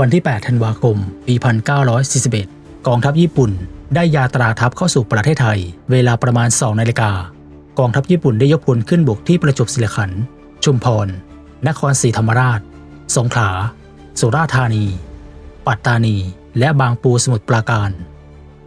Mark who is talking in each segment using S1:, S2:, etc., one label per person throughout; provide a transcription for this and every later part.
S1: วันที่ 8 ธันวาคม ปี 1941 กองทัพญี่ปุ่น ได้ยาตราทัพเข้าสู่ประเทศไทย เวลาประมาณ 2 นาฬิกา กองทัพญี่ปุ่นได้ยกพลขึ้นบกที่ประจวบศิลขันธ์ ชุมพร นครศรีธรรมราช สงขลา สุราษฎร์ธานี ปัตตานี และบางปูสมุทรปราการ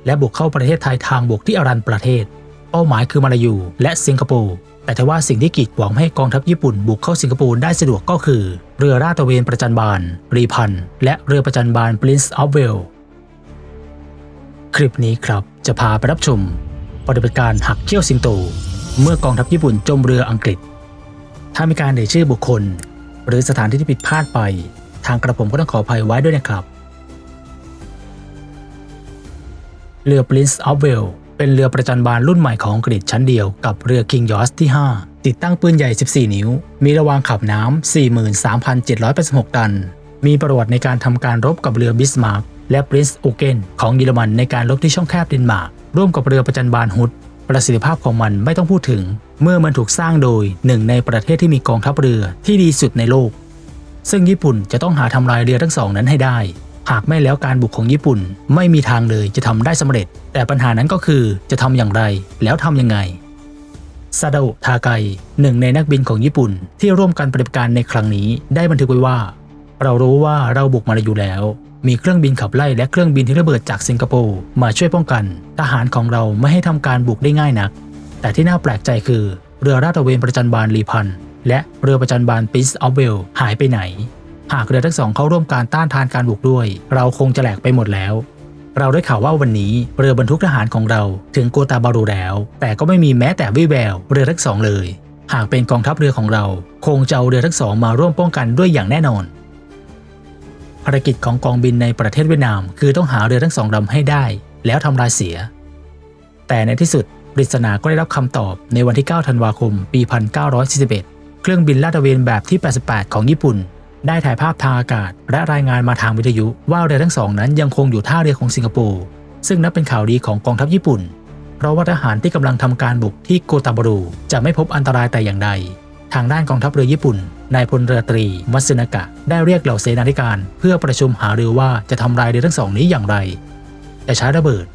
S1: และบุกเข้าประเทศไทยทางบกที่อารันประเทศ เป้าหมายคือมาลายูและสิงคโปร์ แต่ทว่าสิ่งที่กีดขวางให้กองทัพญี่ปุ่นบุกเข้าสิงคโปร์ได้สะดวกก็คือ เรือราตะเวนประจันบานรีพัน และเรือประจันบาน Prince of Wales คลิปนี้ครับจะพาไปรับชม ปฏิบัติการหักเขี้ยวสิงโต เมื่อกองทัพญี่ปุ่นจมเรืออังกฤษ ถ้ามีการเอ่ยชื่อบุคคล หรือสถานที่ที่ผิดพลาดไป ทางกระผมก็ต้องขออภัยไว้ด้วยนะครับ เรือ Prince of Wales เป็นเรือประจันบานรุ่นใหม่ของอังกฤษชั้นเดียวกับเรือ King George ที่ 5 ติดตั้งปืนใหญ่ 14 นิ้ว มีระวางขับน้ำ 43,786 ตัน มีประวัติในการทำการรบกับเรือบิสมาร์กและ Prince Eugen ของเยอรมันในการรบที่ช่องแคบเดนมาร์กร่วมกับเรือประจันบานฮุดประสิทธิภาพของมันไม่ต้องพูดถึง เมื่อมันถูกสร้างโดยหนึ่งในประเทศที่มีกองทัพเรือที่ดีสุดในโลก ซึ่งญี่ปุ่นจะต้องหาทำลายเรือทั้งสองนั้นให้ได้ หากไม่แล้วการบุกของญี่ปุ่น ไม่มีทางเลยจะทำได้สำเร็จ แต่ปัญหานั้นก็คือจะทำอย่างไรแล้วทำยังไงซาดาโอะทาไกหนึ่งในนักบินของญี่ปุ่น ที่ร่วมกันปฏิบัติการในครั้งนี้ได้บันทึกไว้ว่า เรารู้ว่าเราบุกมาอยู่แล้ว มีเครื่องบินขับไล่และเครื่องบินที่ระเบิดจากสิงคโปร์มาช่วยป้องกัน ทหารของเราไม่ให้ทำการบุกได้ง่ายนัก แต่ที่น่าแปลกใจคือ เรือราดตระเวนประจันบานรีพันและเรือประจันบานปิสออฟเวลหายไปไหน หากเรือทั้งสองเข้าร่วมการต้านทานการบุกด้วย เราคงจะแหลกไปหมดแล้ว เราได้ข่าวว่าวันนี้เรือบรรทุกทหารของเราถึงโกตาบารูแล้ว แต่ก็ไม่มีแม้แต่วิแววเรือทั้งสองเลย หากเป็นกองทัพเรือของเรา คงจะเอาเรือทั้งสองมาร่วมป้องกันด้วยอย่างแน่นอนภารกิจของกองบินในประเทศเวียดนาม คือต้องหาเรือทั้งสองลำให้ได้ แล้วทำลายเสีย แต่ในที่สุดปริศนาก็ได้รับคำตอบในวันที่ 9 ธันวาคม ปี 1941 เครื่องบินลาดตระเวนแบบที่ 88 ของญี่ปุ่น ได้ถ่ายภาพทางอากาศ และรายงานมาทางวิทยุว่าเรือทั้งสองนั้นยังคงอยู่ท่าเรือของสิงคโปร์ซึ่งนับเป็นข่าวดีของกองทัพญี่ปุ่น เพราะว่าทหารที่กำลังทำการบุกที่โกตาบารูจะไม่พบอันตรายแต่อย่างใด ทางด้านกองทัพเรือญี่ปุ่นนายพลเรือตรีมัตสึนากะ ได้เรียกเหล่าเสนาธิการ เพื่อประชุมหารือว่าจะทำลายเรือทั้งสองนี้อย่างไร จะใช้ระเบิด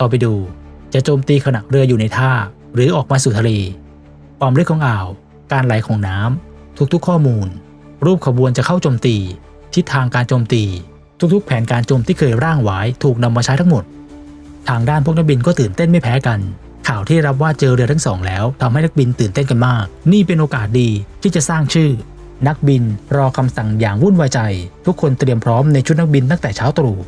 S1: ต่อไปดู จะโจมตีขณะเรืออยู่ในท่า หรือออกมาสู่ทะเล ความลึกของอ่าว การไหลของน้ำทุกๆข้อมูล รูปขบวนจะเข้าโจมตี ทิศทางการโจมตี ทุกๆ แผนการโจมที่เคยร่างไว้ถูกนำมาใช้ทั้งหมด ทางด้านพวกนักบินก็ตื่นเต้นไม่แพ้กัน ข่าวที่รับว่าเจอเรือทั้งสองแล้วทำให้นักบินตื่นเต้นกันมาก นี่เป็นโอกาสดีที่จะสร้างชื่อ นักบินรอคำสั่งอย่างวุ่นวายใจ ทุกคนเตรียมพร้อมในชุดนักบินตั้งแต่เช้าตรู่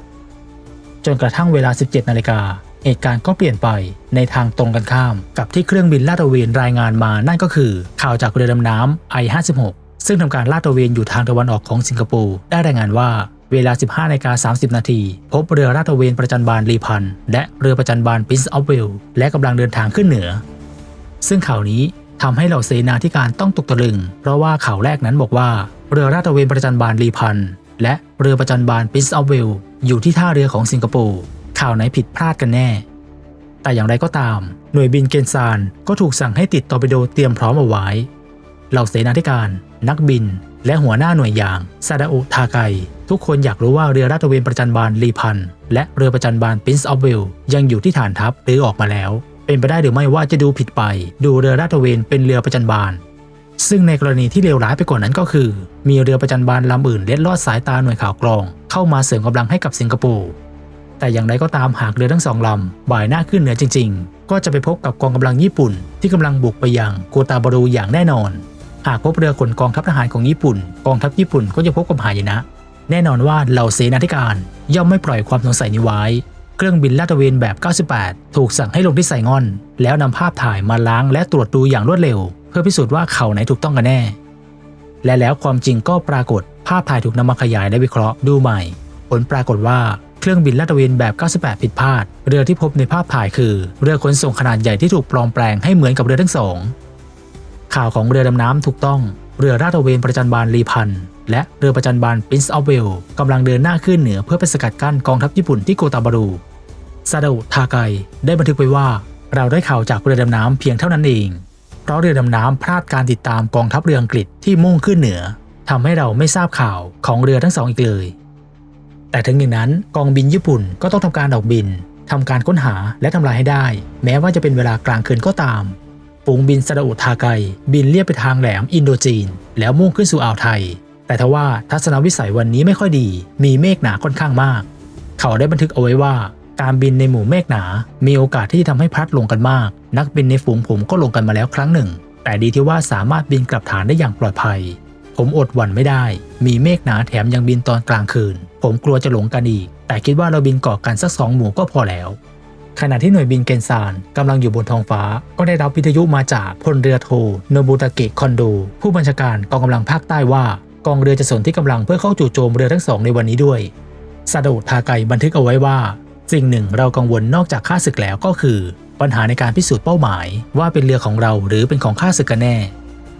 S1: จนกระทั่งเวลา 17 นาฬิกาเหตุการณ์ก็เปลี่ยนไปในทางตรงกันข้าม กับที่เครื่องบินลาดตระเวนรายงานมานั่นก็คือ ข่าวจากเรือดำน้ำ I-56 ซึ่งทำการลาดตระเวนอยู่ทางตะวันออกของสิงคโปร์ได้รายงานว่าเวลา 15นากา30 นาที พบเรือลาดตระเวนประจันบานรีพัน และเรือประจันบาน Prince of Wales และกำลังเดินทางขึ้นเหนือ ซึ่งข่าวนี้ทำให้เหล่าเสนาธิการต้องตกตะลึง เพราะว่าข่าวแรกนั้นบอกว่า เรือลาดตระเวนประจันบานรีพัน และเรือประจันบาน Prince of Wales อยู่ที่ท่าเรือของสิงคโปร์ ข่าวไหนผิดพลาดกันแน่ แต่อย่างไรก็ตาม หน่วยบินเกนซานก็ถูกสั่งให้ติดตอร์ปิโดเตรียมพร้อมเอาไว้ เหล่าเสนาธิการ นักบิน และหัวหน้าหน่วยอย่างซาดาโอทาไก ทุกคนอยากรู้ว่าเรือลาดตระเวนประจันบานรีพัน และเรือประจันบาน Prince of Wales ยังอยู่ที่ฐานทัพหรือออกมาแล้ว เป็นไปได้หรือไม่ว่าจะดูผิดไป ดูเรือลาดตระเวนเป็นเรือประจันบานซึ่งในกรณีที่เลวร้ายไปกว่านั้นก็คือ มีเรือประจันบานลำอื่นเล็ดลอดสายตาหน่วยข่าวกรอง เข้ามาเสริมกำลังให้กับสิงคโปร์แต่อย่างไรก็ตามหากเรือทั้งสองลำบ่ายหน้าขึ้นเหนือจริง ๆ ก็จะไปพบกับกองกำลังญี่ปุ่น ที่กำลังบุกไปยังโกตาบารูอย่างแน่นอน หากพบเรือขนกองทัพทหารของญี่ปุ่น กองทัพญี่ปุ่นก็จะพบกับหายนะ แน่นอนว่าเหล่าเสนาธิการย่อมไม่ปล่อยความสงสัยนี้ไว้ เครื่องบินลาดตระเวนแบบ 98 ถูกสั่งให้ลงที่ไซงอน แล้วนำภาพถ่ายมาล้างและตรวจดูอย่างรวดเร็ว เพื่อพิสูจน์ว่าเขาไหนถูกต้องกันแน่ และแล้วความจริงก็ปรากฏภาพถ่ายถูกนำมาขยายและวิเคราะห์ดูใหม่ ผลปรากฏว่าเครื่องบินลาดตระเวนแบบ 98 ผิดพลาด เรือที่พบในภาพถ่ายคือ เรือขนส่งขนาดใหญ่ที่ถูกปลอมแปลงให้เหมือนกับเรือทั้งสอง ข่าวของเรือดำน้ำถูกต้อง เรือลาดตระเวนประจันบานรีพัน และเรือประจันบาน Prince of Wales กำลังเดินหน้าขึ้นเหนือเพื่อไปสกัดกั้นกองทัพญี่ปุ่นที่โกตาบารูซาดาโอะทาไกได้บันทึกไว้ว่า เราได้ข่าวจากเรือดำน้ำเพียงเท่านั้นเอง เพราะเรือดำน้ำพลาดการติดตามกองทัพเรืออังกฤษที่มุ่งขึ้นเหนือทำให้เราไม่ทราบข่าวของเรือทั้งสองอีกเลย แต่ถึงอย่างนั้นกองบินญี่ปุ่นก็ต้องทำการออกบินทำการค้นหาและทำลายให้ได้ แม้ว่าจะเป็นเวลากลางคืนก็ตาม ฝูงบินซาดาอุทาไก บินเลียบไปทางแหลมอินโดจีน แล้วมุ่งขึ้นสู่อ่าวไทย แต่ทว่าทัศนวิสัยวันนี้ไม่ค่อยดี มีเมฆหนาค่อนข้างมาก เขาได้บันทึกเอาไว้ว่า การบินในหมู่เมฆหนา มีโอกาสที่จะทำให้พัดลงกันมาก นักบินในฝูงผมก็ลงกันมาแล้วครั้งหนึ่ง แต่ดีที่ว่าสามารถบินกลับฐานได้อย่างปลอดภัย ผมอดหวั่นไม่ได้ มีเมฆหนาแถมยังบินตอนกลางคืน ผมกลัวจะหลงกันอีก แต่คิดว่าเราบินเกาะกันสักสองหมู่ก็พอแล้ว ขณะที่หน่วยบินเกนซานกำลังอยู่บนท้องฟ้า ก็ได้รับวิทยุมาจากพลเรือโทโนบุตาเกะคอนโด ผู้บัญชาการกองกำลังภาคใต้ว่ากองเรือจะสนที่กำลังเพื่อเข้าจู่โจมเรือทั้งสองในวันนี้ด้วยซาโดะทาไกบันทึกเอาไว้ว่า สิ่งหนึ่งเรากังวลนอกจากค่าศึกแล้วก็คือ ปัญหาในการพิสูจน์เป้าหมาย ว่าเป็นเรือของเราหรือเป็นของข้าศึกกันแน่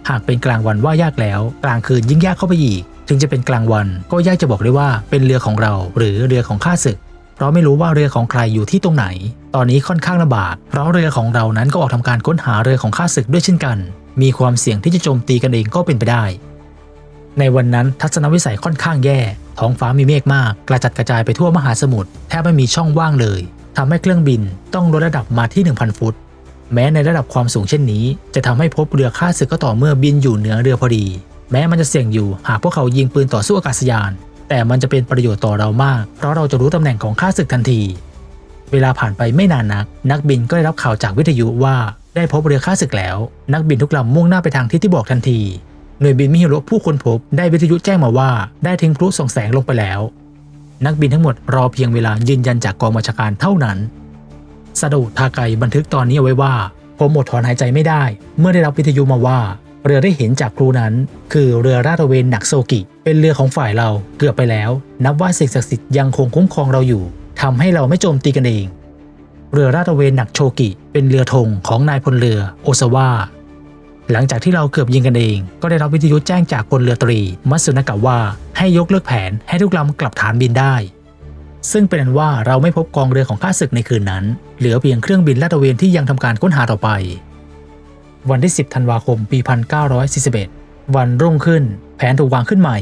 S1: หากเป็นกลางวันว่ายากแล้ว กลางคืนยิ่งยากเข้าไปอีก ถึงจะเป็นกลางวันก็ยากจะบอกได้ว่าเป็นเรือของเราหรือเรือของข้าศึก เพราะไม่รู้ว่าเรือของใครอยู่ที่ตรงไหน ตอนนี้ค่อนข้างลำบาก เพราะเรือของเรานั้นก็ออกทำการค้นหาเรือของข้าศึกด้วยเช่นกัน มีความเสี่ยงที่จะโจมตีกันเองก็เป็นไปได้ ในวันนั้นทัศนวิสัยค่อนข้างแย่ ท้องฟ้ามีเมฆมาก กระจัดกระจายไปทั่วมหาสมุทร แทบไม่มีช่องว่างเลยทำให้เครื่องบินต้องลดระดับมาที่ 1,000 ฟุต แม้ในระดับความสูงเช่นนี้ จะทำให้พบเรือข้าศึกก็ต่อเมื่อบินอยู่เหนือเรือพอดี แม้มันจะเสี่ยงอยู่หากพวกเขายิงปืนต่อสู้อากาศยาน แต่มันจะเป็นประโยชน์ต่อเรามาก เพราะเราจะรู้ตำแหน่งของข้าศึกทันที เวลาผ่านไปไม่นานนัก นักบินก็ได้รับข่าวจากวิทยุว่าได้พบเรือข้าศึกแล้ว นักบินทุกลำมุ่งหน้าไปทางทิศที่บอกทันที หน่วยบินมิฮิโรผู้ค้นพบได้วิทยุแจ้งมาว่าได้ทิ้งพลุส่องแสงลงไปแล้ว นักบินทั้งหมดรอเพียงเวลายืนยันจากกองบัญชาการเท่านั้นซาโดะทาไกบันทึกตอนนี้เอาไว้ว่าผมหมดถอนหายใจไม่ได้ เมื่อได้รับวิทยุมาว่า เรือได้เห็นจากครูนั้น คือเรือราดตเวนหนักโซกิ เป็นเรือของฝ่ายเราเกือบไปแล้ว นับว่าสิ่งศักดิ์สิทธิ์ยังคงคุ้มครองเราอยู่ทำให้เราไม่โจมตีกันเอง เรือราดตเวนหนักโชกิ เป็นเรือธงของนายพลเรือโอซาวะหลังจากที่เราเกือบยิงกันเอง ก็ได้รับวิทยุแจ้งจากพลเรือตรี มัตสึนากะว่าให้ยกเลิกแผนให้ทุกลำกลับฐานบินได้ ซึ่งเป็นอันว่าเราไม่พบกองเรือของข้าศึกในคืนนั้น เหลือเพียงเครื่องบินลาดตระเวนที่ยังทำการค้นหาต่อไป วันที่ 10 ธันวาคม ปี 1941 วันรุ่งขึ้น แผนถูกวางขึ้นใหม่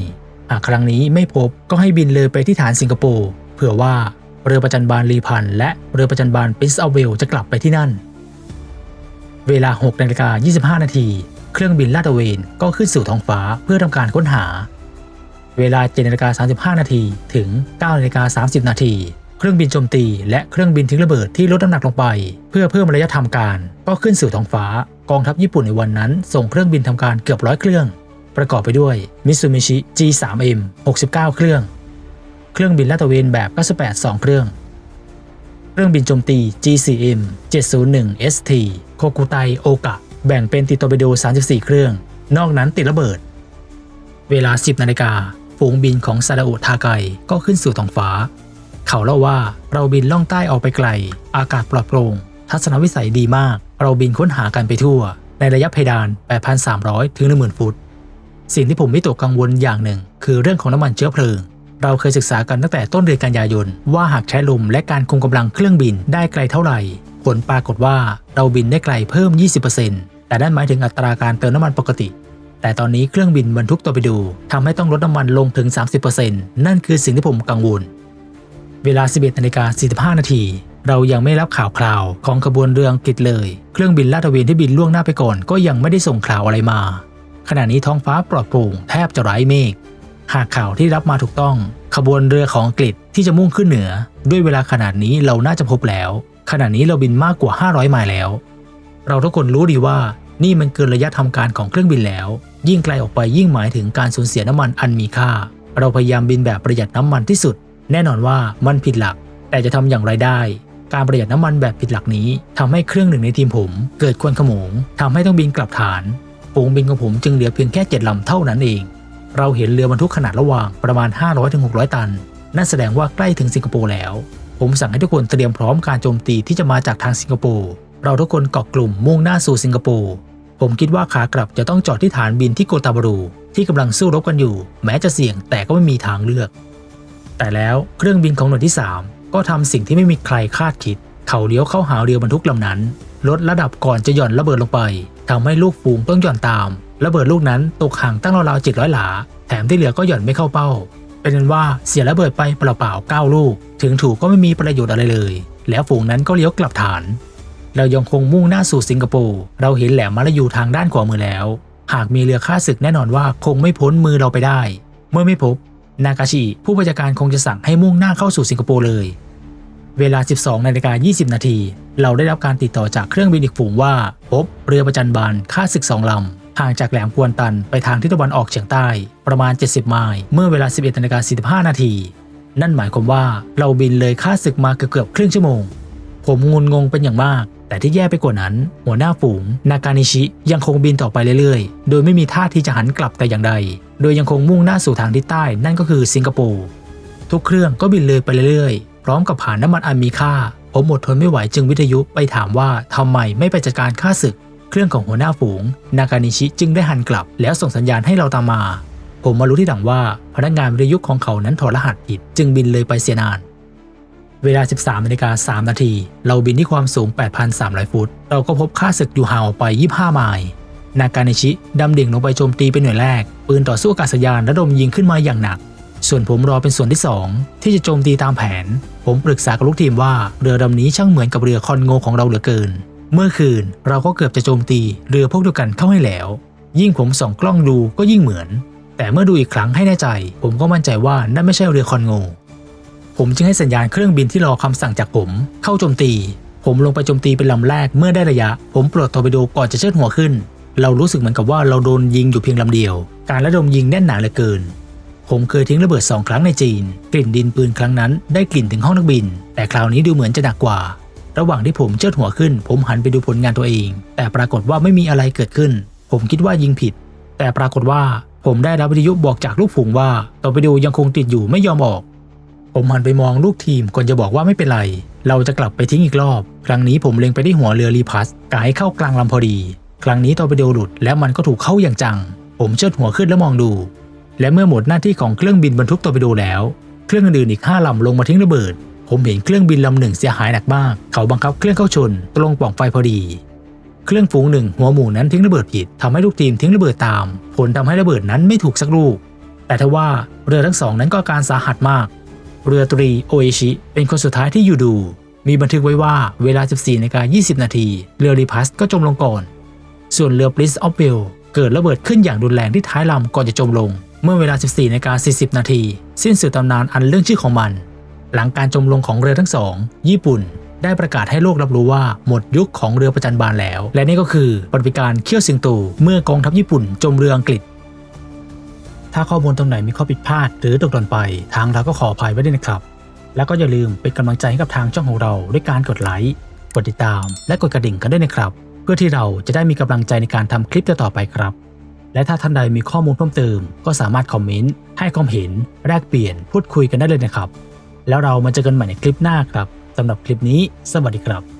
S1: หากครั้งนี้ไม่พบก็ให้บินเลยไปที่ฐานสิงคโปร์เผื่อว่าเรือประจันบานลีพันและเรือประจันบานปรินซ์อัลเวลจะกลับไปที่นั่น เวลา6นาฬิกา25 นาทีเครื่องบินลาดตระเวนก็ขึ้นสู่ท้องฟ้าเพื่อทำการค้นหา เวลา7นาฬิกา35 นาทีถึง9นาฬิกา30 นาทีเครื่องบินโจมตีและเครื่องบินทิ้งระเบิดที่ลดน้ำหนักลงไป เพื่อเพิ่มระยะทำการก็ขึ้นสู่ท้องฟ้า กองทัพญี่ปุ่นในวันนั้นส่งเครื่องบินทำการเกือบร้อยเครื่อง ประกอบไปด้วย Mitsubishi G3M 69 เครื่อง เครื่องบินลาดตระเวนแบบ 98 2 เครื่อง เครื่องบินโจมตี G4M 701 ST โคกุไตโอกะ แบ่งเป็นติดตอร์ปิโด 34 เครื่อง นอกนั้นติดระเบิด เวลา 10 นาฬิกาฝูงบินของซาดาอุทาไกก็ขึ้นสู่ท้องฟ้า เขาเล่าว่าเราบินล่องใต้ออกไปไกล อากาศปลอดโปร่งทัศนวิสัยดีมาก เราบินค้นหากันไปทั่ว ในระยะเพดาน 8,300 ถึง 10,000 ฟุต สิ่งที่ผมไม่ตกกังวลอย่างหนึ่ง คือเรื่องของน้ำมันเชื้อเพลิง เราเคยศึกษากันตั้งแต่ต้นเดือนกันยายน ว่าหากใช้ลมและการคุมกำลังเครื่องบินได้ไกลเท่าไหร่ ผลปรากฏว่าเราบินได้ไกลเพิ่ม 20%แต่นั่นหมายถึงอัตราการเติมน้ำมันปกติ แต่ตอนนี้เครื่องบินบรรทุกตัวไปดูทำให้ต้องลดน้ำมันลงถึง 30%นั่นคือสิ่งที่ผมกังวล เวลา 11นาฬิกา45นาที เรายังไม่รับข่าวคราวของขบวนเรืออังกฤษเลย เครื่องบินลาดตระเวนที่บินล่วงหน้าไปก่อน ก็ยังไม่ได้ส่งข่าวอะไรมา ขณะนี้ท้องฟ้าปลอดโปร่งแทบจะไร้เมฆ หากข่าวที่รับมาถูกต้อง ขบวนเรือของอังกฤษที่จะมุ่งขึ้นเหนือ ด้วยเวลาขนาดนี้เราน่าจะพบแล้ว ขณะนี้เราบินมากกว่า 500 ไมล์แล้ว เราทุกคนรู้ดีว่านี่มันเกินระยะทำการของเครื่องบินแล้ว ยิ่งไกลออกไปยิ่งหมายถึงการสูญเสียน้ำมันอันมีค่า เราพยายามบินแบบประหยัดน้ำมันที่สุด แน่นอนว่ามันผิดหลัก แต่จะทำอย่างไรได้ การประหยัดน้ำมันแบบผิดหลักนี้ทำให้เครื่องหนึ่งในทีมผม เกิดควนขโมงทำให้ต้องบินกลับฐานฝูงบินของผมจึงเหลือเพียงแค่เจ็ดลำเท่านั้นเอง เราเห็นเรือบรรทุกขนาดระหว่างประมาณ 500-600 ตัน นั่นแสดงว่าใกล้ถึงสิงคโปร์แล้ว ผมสั่งให้ทุกคนเตรียมพร้อมการโจมตีที่จะมาจากทางสิงคโปร์ เราทุกคนเกาะกลุ่มมุ่งหน้าสู่สิงคโปร์ ผมคิดว่าขากลับจะต้องจอดที่ฐานบินที่โกตาบารู ที่กำลังสู้รบกันอยู่ แม้จะเสี่ยงแต่ก็ไม่มีทางเลือก แต่แล้วเครื่องบินของหน่วยที่3 ก็ทำสิ่งที่ไม่มีใครคาดคิด เขาเลี้ยวเข้าหาเรือบรรทุกลำนั้น ลดระดับก่อนจะหย่อนระเบิดลงไปทำให้ลูกฝูงต้องหย่อนตาม ระเบิดลูกนั้นตกห่างตั้งราวๆ700หลา แถมที่เหลือก็หย่อนไม่เข้าเป้า เป็นนั้นว่าเสียระเบิดไปเปล่าๆ9ลูก ถึงถูกก็ไม่มีประโยชน์อะไรเลย แล้วฝูงนั้นก็เลี้ยวกลับฐาน เรายังคงมุ่งหน้าสู่สิงคโปร์เราเห็นแหลมมาลายูทางด้านขวามือแล้ว หากมีเรือฆ่าศึกแน่นอนว่าคงไม่พ้นมือเราไปได้ เมื่อไม่พบนากาชิผู้บัญชาการคงจะสั่งให้มุ่งหน้าเข้าสู่สิงคโปร์เลย เวลา 12นาฬิกา20 นาที เราได้รับการติดต่อจากเครื่องบินอีกฝูงว่า พบเรือประจันบานฆ่าศึกสองลำ ห่างจากแหลมกวนตันไปทางทิศตะวันออกเฉียงใต้ ประมาณ 70 ไมล์ เมื่อเวลา 11นาฬิกา45 นาที นั่นหมายความว่าเราบินเลยฆ่าศึกมาเกือบๆครึ่งชั่วโมง ผมงุนงงเป็นอย่างมาก แต่ที่แย่ไปกว่านั้น หัวหน้าฝูง นากานิชิยังคงบินต่อไปเรื่อยๆ โดยไม่มีท่าที่จะหันกลับแต่อย่างใด โดยยังคงมุ่งหน้าสู่ทางทิศใต้ นั่นก็คือสิงคโปร์ทุกเครื่องก็บินเลยไปเรื่อยๆ พร้อมกับผ่านน้ำมันอันมีค่า ผมอดทนไม่ไหวจึงวิทยุไปถามว่าทำไมไม่ไปจัดการฆ่าศึก เครื่องของหัวหน้าฝูง นากานิชิจึงได้หันกลับ แล้วส่งสัญญาณให้เราตามมา ผมมารู้ที่หลังว่าพนักงานวิทยุของเขานั้นถอดรหัสผิด จึงบินเลยไปเสียนาน เวลา 13นาฬิกา3นาทีเราบินที่ความสูง 8,300 ฟุต เราก็พบค่าศึกอยู่ห่างออกไป 25 ไมล์นากานิชิดำดิ่งลงไปโจมตีเป็นหน่วยแรก ปืนต่อสู้อากาศยานระดมยิงขึ้นมาอย่างหนัก ส่วนผมรอเป็นส่วนที่ 2 ที่จะโจมตีตามแผน ผมปรึกษากับลูกทีมว่าเรือลำนี้ช่างเหมือนกับเรือคอนโงของเราเหลือเกิน เมื่อคืนเราก็เกือบจะโจมตีเรือพวกเดียวกันเข้าให้แล้ว ยิ่งผมส่องกล้องดูก็ยิ่งเหมือน แต่เมื่อดูอีกครั้งให้แน่ใจ ผมก็มั่นใจว่านั่นไม่ใช่เรือคอนโงผมจึงให้สัญญาณเครื่องบินที่รอคำสั่งจากผม เข้าโจมตี ผมลงไปโจมตีเป็นลำแรกเมื่อได้ระยะ ผมปลดทอร์ปิโดก่อนจะเชิดหัวขึ้น เรารู้สึกเหมือนกับว่าเราโดนยิงอยู่เพียงลำเดียว การระดมยิงแน่นหนาเหลือเกิน ผมเคยทิ้งระเบิดสองครั้งในจีน กลิ่นดินปืนครั้งนั้นได้กลิ่นถึงห้องนักบิน แต่คราวนี้ดูเหมือนจะหนักกว่า ระหว่างที่ผมเชิดหัวขึ้น ผมหันไปดูผลงานตัวเอง แต่ปรากฏว่าไม่มีอะไรเกิดขึ้น ผมคิดว่ายิงผิด แต่ปรากฏว่าผมได้รับวิทยุบอกจากลูกฝูงว่าต่อร์ปิโดยังคงติดอยู่ไม่ยอมออก ผมหันไปมองลูกทีมก่อนจะบอกว่าไม่เป็นไร เราจะกลับไปทิ้งอีกรอบ ครั้งนี้ผมเล็งไปที่หัวเรือรีพัสกะให้เข้ากลางลำพอดี ครั้งนี้ตอร์ปิโดหลุดแล้วมันก็ถูกเข้าอย่างจัง ผมเชิดหัวขึ้นแล้วมองดู และเมื่อหมดหน้าที่ของเครื่องบินบรรทุกตอร์ปิโดแล้ว เครื่องอื่นๆอีก5ลำลงมาทิ้งระเบิด ผมเห็นเครื่องบินลำหนึ่งเสียหายหนักมาก เขาบังคับเครื่องเข้าชน ตรงปล่องไฟพอดี เครื่องฝูงหนึ่งหัวหมู่นั้นทิ้งระเบิดผิดทำให้ลูกทีมทิ้งระเบิดตาม ผลทำให้ระเบิดนั้นไม่ถูกสักลูก แต่ทว่าเรือทั้งสองนั้นก็การสาหัสมาก เรือตรีโอเอชิ เป็นคนสุดท้ายที่อยู่ดู มีบันทึกไว้ว่าเวลา 14นาฬิกา20 นาทีเรือรีพัสก็จมลงก่อน ส่วนเรือ Prince of Wales เกิดระเบิดขึ้นอย่างรุนแรงที่ท้ายลำก่อนจะจมลง เมื่อเวลา 14นาฬิกา40 นาที สิ้นสุดตำนานอันเรื่องชื่อของมัน หลังการจมลงของเรือทั้งสอง ญี่ปุ่น ได้ประกาศให้โลกรับรู้ว่าหมดยุคของเรือประจันบานแล้ว และนี่ก็คือปฏิบัติการเคี่ยวซิงตูเมื่อกองทัพญี่ปุ่นจมเรืออังกฤษ ถ้าข้อมูลตรงไหนมีข้อผิดพลาด หรือตกหล่นไป ทางเราก็ขออภัยไว้ด้วยนะครับ แล้วก็อย่าลืมเป็นกำลังใจให้กับทางช่องของเราด้วยการกดไลค์กดติดตาม และกดกระดิ่งกันด้วยนะครับ เพื่อที่เราจะได้มีกำลังใจในการทำคลิปต่อๆไปครับ และถ้าท่านใดมีข้อมูลเพิ่มเติม ก็สามารถคอมเมนต์ให้ความเห็นแลกเปลี่ยนพูดคุยกันได้เลยนะครับ แล้วเรามาเจอกันใหม่ในคลิปหน้าครับสำหรับคลิปนี้ สวัสดีครับ